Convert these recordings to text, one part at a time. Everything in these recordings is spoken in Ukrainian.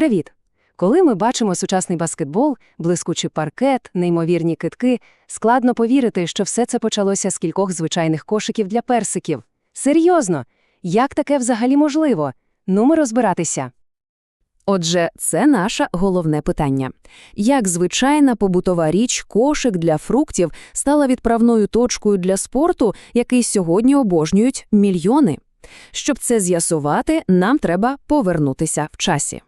Привіт! Коли ми бачимо сучасний баскетбол, блискучий паркет, неймовірні китки, складно повірити, що все це почалося з кількох звичайних кошиків для персиків. Серйозно, як таке взагалі можливо? Ну, ми розбиратися. Отже, це наше головне питання. Як звичайна побутова річ, кошик для фруктів стала відправною точкою для спорту, який сьогодні обожнюють мільйони? Щоб це з'ясувати, нам треба повернутися в часі.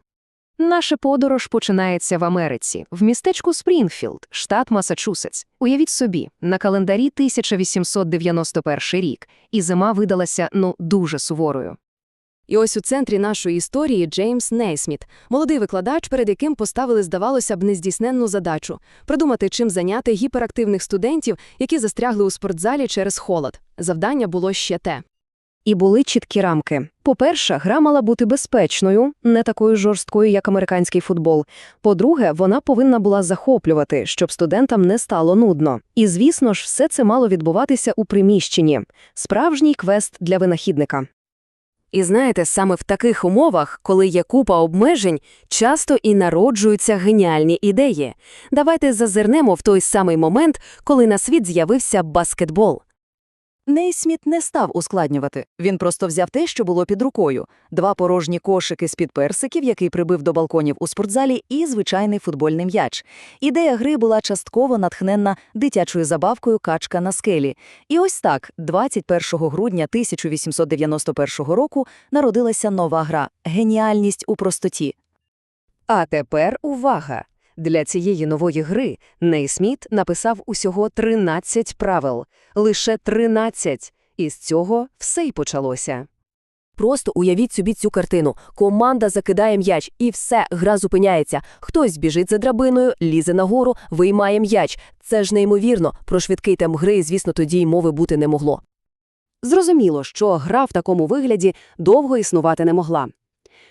Наша подорож починається в Америці, в містечку Спрінгфілд, штат Масачусетс. Уявіть собі, на календарі 1891 рік, і зима видалася, ну, дуже суворою. І ось у центрі нашої історії Джеймс Нейсміт, молодий викладач, перед яким поставили, здавалося б, нездійсненну задачу – придумати, чим зайняти гіперактивних студентів, які застрягли у спортзалі через холод. Завдання було ще те. І були чіткі рамки. По-перше, гра мала бути безпечною, не такою жорсткою, як американський футбол. По-друге, вона повинна була захоплювати, щоб студентам не стало нудно. І, звісно ж, все це мало відбуватися у приміщенні. Справжній квест для винахідника. І знаєте, саме в таких умовах, коли є купа обмежень, часто і народжуються геніальні ідеї. Давайте зазирнемо в той самий момент, коли на світ з'явився баскетбол. Нейсміт не став ускладнювати. Він просто взяв те, що було під рукою: два порожні кошики з-під персиків, який прибив до балконів у спортзалі, і звичайний футбольний м'яч. Ідея гри була частково натхненна дитячою забавкою качка на скелі. І ось так, 21 грудня 1891 року, народилася нова гра Геніальність у простоті. А тепер увага! Для цієї нової гри Нейсміт написав усього 13 правил. Лише 13. І з цього все й почалося. Просто уявіть собі цю картину. Команда закидає м'яч, і все, гра зупиняється. Хтось біжить за драбиною, лізе нагору, виймає м'яч. Це ж неймовірно. Про швидкий темп гри, звісно, тоді й мови бути не могло. Зрозуміло, що гра в такому вигляді довго існувати не могла.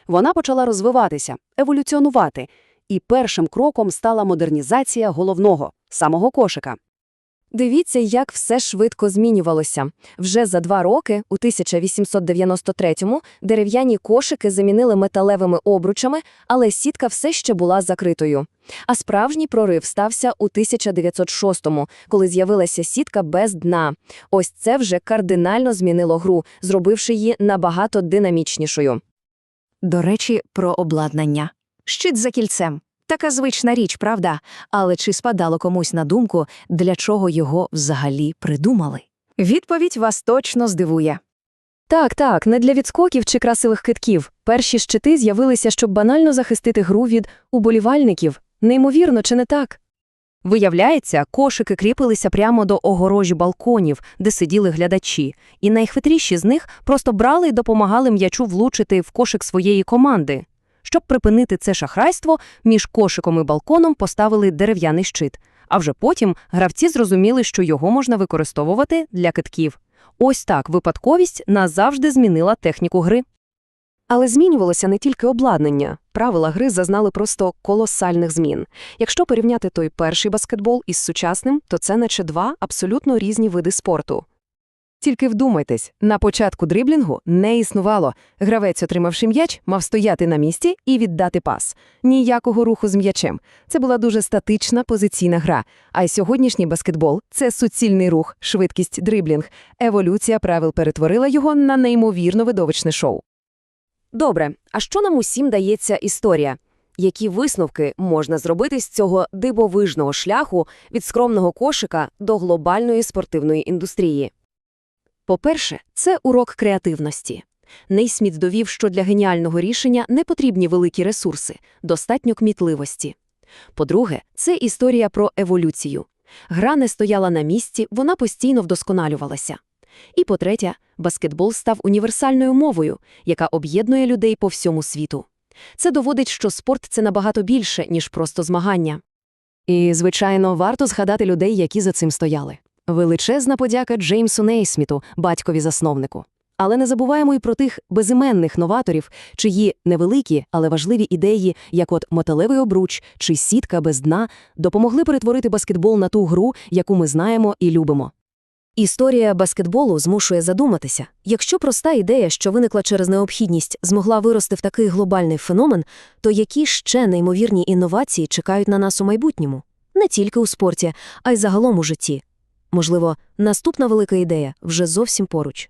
Вона почала розвиватися, еволюціонувати, і першим кроком стала модернізація головного – самого кошика. Дивіться, як все швидко змінювалося. Вже за два роки, у 1893-му, дерев'яні кошики замінили металевими обручами, але сітка все ще була закритою. А справжній прорив стався у 1906-му, коли з'явилася сітка без дна. Ось це вже кардинально змінило гру, зробивши її набагато динамічнішою. До речі, про обладнання. Щит за кільцем. Така звична річ, правда? Але чи спадало комусь на думку, для чого його взагалі придумали? Відповідь вас точно здивує. Так, так, не для відскоків чи красивих китків. Перші щити з'явилися, щоб банально захистити гру від уболівальників. Неймовірно, чи не так? Виявляється, кошики кріпилися прямо до огорожі балконів, де сиділи глядачі, і найхитріші з них просто брали і допомагали м'ячу влучити в кошик своєї команди. Щоб припинити це шахрайство, між кошиком і балконом поставили дерев'яний щит, а вже потім гравці зрозуміли, що його можна використовувати для китків. Ось так випадковість назавжди змінила техніку гри. Але змінювалося не тільки обладнання. Правила гри зазнали просто колосальних змін. Якщо порівняти той перший баскетбол із сучасним, то це наче два абсолютно різні види спорту. Тільки вдумайтесь, на початку дриблінгу не існувало. Гравець, отримавши м'яч, мав стояти на місці і віддати пас. Ніякого руху з м'ячем. Це була дуже статична позиційна гра. А й сьогоднішній баскетбол це суцільний рух, швидкість дриблінг. Еволюція правил перетворила його на неймовірно видовищне шоу. Добре, а що нам усім дається історія? Які висновки можна зробити з цього дивовижного шляху від скромного кошика до глобальної спортивної індустрії? По-перше, це урок креативності. Нейсміт довів, що для геніального рішення не потрібні великі ресурси, достатньо кмітливості. По-друге, це історія про еволюцію. Гра не стояла на місці, вона постійно вдосконалювалася. І по-третє, баскетбол став універсальною мовою, яка об'єднує людей по всьому світу. Це доводить, що спорт це набагато більше, ніж просто змагання. І, звичайно, варто згадати людей, які за цим стояли. Величезна подяка Джеймсу Нейсміту, батькові-засновнику. Але не забуваємо і про тих безіменних новаторів, чиї невеликі, але важливі ідеї, як от металевий обруч чи сітка без дна, допомогли перетворити баскетбол на ту гру, яку ми знаємо і любимо. Історія баскетболу змушує задуматися. Якщо проста ідея, що виникла через необхідність, змогла вирости в такий глобальний феномен, то які ще неймовірні інновації чекають на нас у майбутньому? Не тільки у спорті, а й загалом у житті. Можливо, наступна велика ідея вже зовсім поруч.